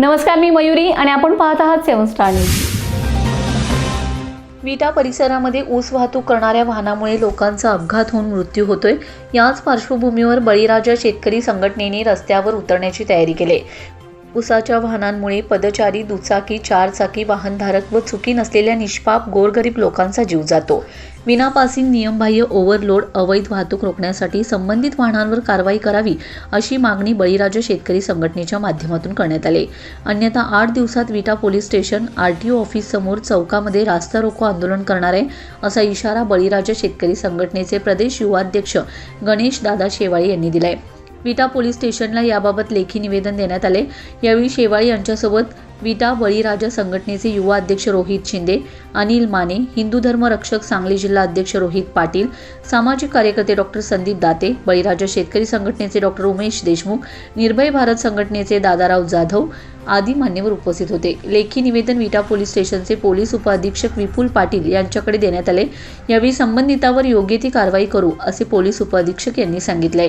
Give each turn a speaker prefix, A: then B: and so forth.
A: नमस्कार मी मयुरी आणि आपण पाहत आहात सेवन स्टार न्यूज.
B: विटा परिसरामध्ये ऊस वाहतूक करणाऱ्या वाहनामुळे लोकांचा अपघात होऊन मृत्यू होतोय. याच पार्श्वभूमीवर बळीराजा शेतकरी संघटनेने रस्त्यावर उतरण्याची तयारी केली. उसाच्या वाहनांमुळे पदचारी दुचाकी चारचाकी वाहनधारक व चुकी नसलेल्या निष्पाप गोरगरीब लोकांचा जीव जातो. विनापासिंग नियमबाह्य ओव्हरलोड अवैध वाहतूक रोखण्यासाठी संबंधित वाहनांवर कारवाई करावी अशी मागणी बळीराजा शेतकरी संघटनेच्या माध्यमातून करण्यात आली. अन्यथा आठ दिवसात Vita police station R T O office समोर चौकामध्ये रास्ता रोको आंदोलन करणार आहे असा इशारा बळीराजा शेतकरी संघटनेचे प्रदेश युवाध्यक्ष गणेश दादा शेवाळी यांनी दिलाय. विटा पोलीस स्टेशनला याबाबत लेखी निवेदन देण्यात आले. यावेळी शेवाळी यांच्यासोबत विटा बळीराजा संघटनेचे युवा अध्यक्ष रोहित शिंदे अनिल माने हिंदू धर्म रक्षक सांगली जिल्हा अध्यक्ष रोहित पाटील सामाजिक कार्यकर्ते डॉक्टर संदीप दाते बळीराजा शेतकरी संघटनेचे डॉक्टर उमेश देशमुख निर्भय भारत संघटनेचे दादाराव जाधव आदी मान्यवर उपस्थित होते. लेखी निवेदन विटा पोलीस स्टेशनचे पोलीस उपअधीक्षक विपुल पाटील यांच्याकडे देण्यात आले. यावेळी संबंधितावर योग्य ती कारवाई करू असे पोलीस उपअधीक्षक यांनी सांगितले.